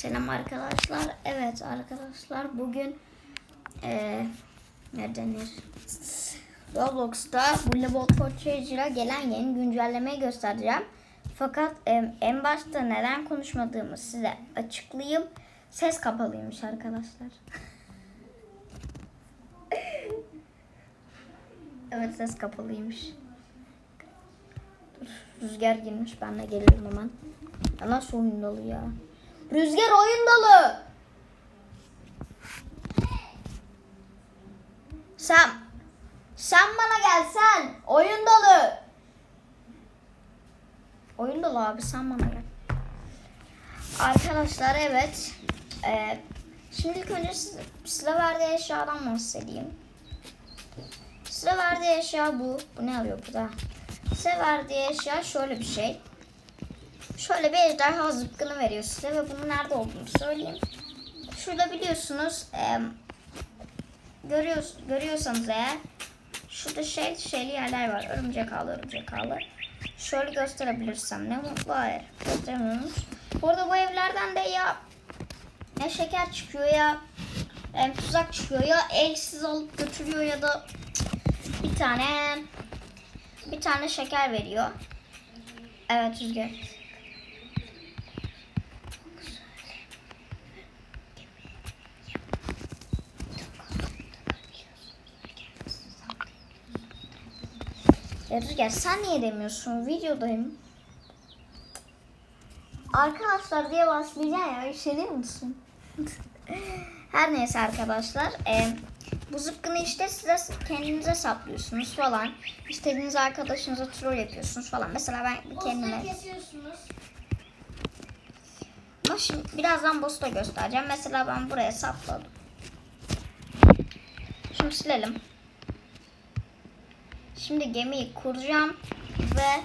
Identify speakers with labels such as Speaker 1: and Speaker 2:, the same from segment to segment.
Speaker 1: Selam arkadaşlar. Evet arkadaşlar bugün eee ne denir? Roblox'ta bu Level Fortrage'la gelen yeni güncellemeyi göstereceğim. Fakat em, en başta neden konuşmadığımı size açıklayayım. Ses kapalıymış arkadaşlar. evet ses kapalıymış. Dur, rüzgar girmiş ben de geliyorum hemen. Nasıl oyun dolu ya? Rüzgar oyun dolu. Sen sen bana gel sen. Oyun dolu. Oyun dolu abi sen bana gel. Arkadaşlar evet. Ee, şimdi ilk önce size, size verdiği eşyadan bahsedeyim. Size verdiği eşya bu. Bu ne alıyor bu da? Size verdiği eşya şöyle bir şey. Şöyle bir ejderha zıpkını veriyor size ve bunun nerede olduğunu söyleyeyim. Şurada biliyorsunuz e, görüyoruz, görüyorsanız eğer şurada şey şeyli yerler var. Örümcek ağlı, örümcek ağlı. Şöyle gösterebilirsem ne mutlu hayır. Gösteremiyoruz. Burada bu evlerden de ya ya şeker çıkıyor ya e, tuzak çıkıyor ya elsiz alıp götürüyor ya da bir tane bir tane şeker veriyor. Evet Rüzgar. Ya Rüzgar sen niye demiyorsun? Videodayım. Arkadaşlar diye başlayacaksın ya. Üşenir misin? Her neyse arkadaşlar. e, bu zıpkını işte size kendinize saplıyorsunuz falan. İstediğiniz arkadaşınıza troll yapıyorsunuz falan. Mesela ben kendime...
Speaker 2: kesiyorsunuz.
Speaker 1: Ama şimdi birazdan boss'u da göstereceğim. Mesela ben buraya sapladım. Şimdi silelim. Şimdi gemiyi kuracağım ve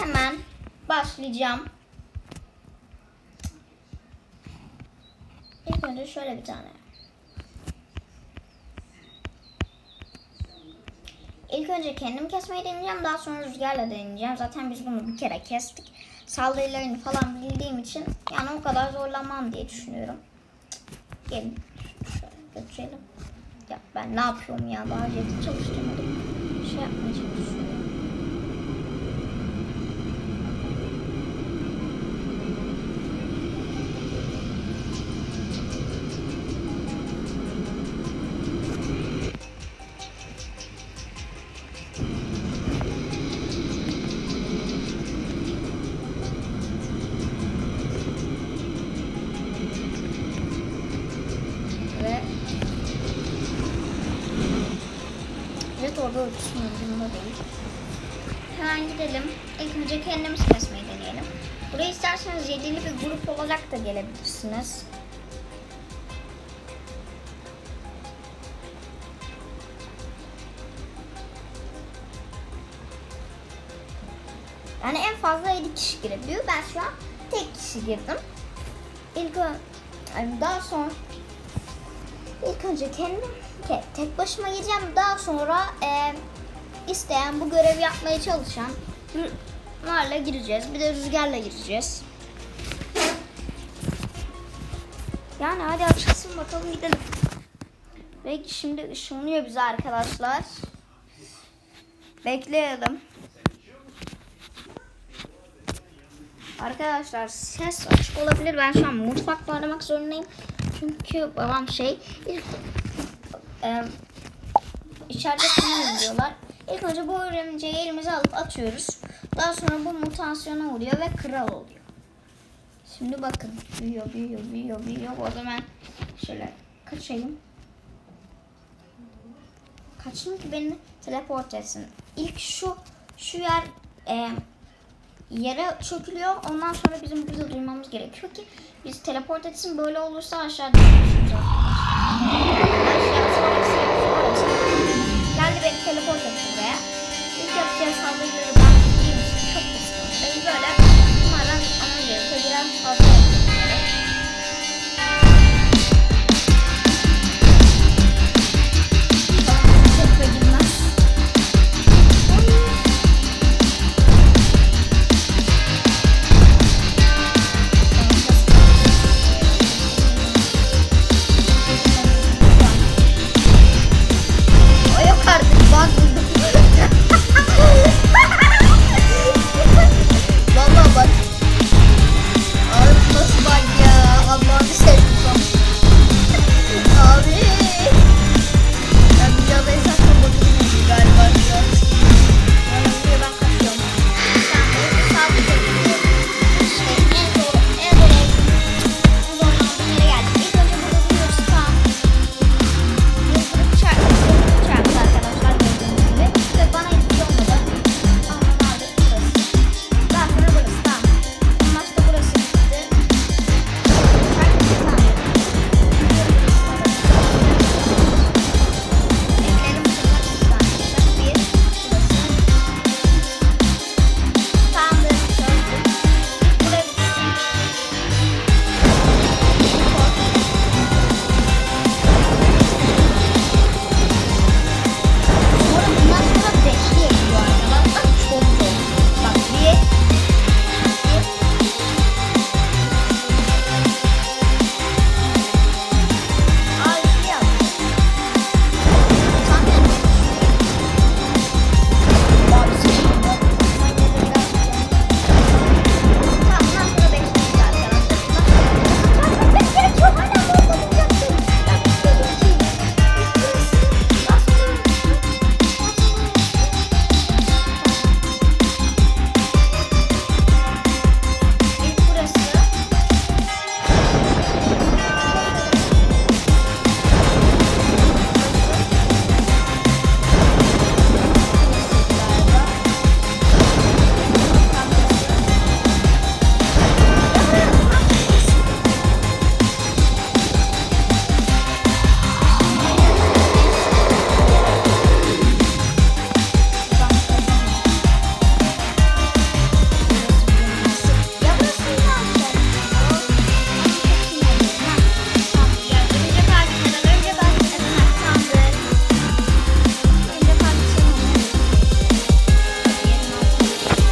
Speaker 1: hemen başlayacağım. İlk önce şöyle bir tane. İlk önce kendim kesmeyi deneyeceğim. Daha sonra rüzgarla deneyeceğim. Zaten biz bunu bir kere kestik. Saldırılarını falan bildiğim için yani o kadar zorlanmam diye düşünüyorum. Gelin. Şöyle götürelim. Ya ben ne yapıyorum ya? Daha jeti çalıştırmadım. Bir şey yapmaya orada ölçüsün ucunda değil. Hemen gidelim. İlk önce kendimiz kesmeyi deneyelim. Buraya isterseniz yedili bir grup olarak da gelebilirsiniz. Yani en fazla 7 kişi girebiliyor. Ben şu an tek kişi girdim. İlk yani daha sonra ilk önce kendim ke- tek başıma gireceğim. Daha sonra e, isteyen bu görevi yapmaya çalışan Rüzgar'la gireceğiz. Bir de Rüzgar'la gireceğiz. Yani hadi açılsın bakalım gidelim. Ve şimdi ışınlıyor bize arkadaşlar. Bekleyelim. Arkadaşlar ses açık olabilir. Ben şu an mutfakta aramak zorundayım. Çünkü babam şey ilk, e, içeride film diyorlar. İlk önce bu örümceği elimize alıp atıyoruz. Daha sonra bu mutasyona uğruyor ve kral oluyor. Şimdi bakın büyüyor büyüyor büyüyor büyüyor. O zaman şöyle kaçayım. Kaçayım ki beni teleport etsin. İlk şu şu yer e, yere çökülüyor. Ondan sonra bizim burada duymamız gerekiyor ki biz teleport etsin. Böyle olursa aşağıda düşürüz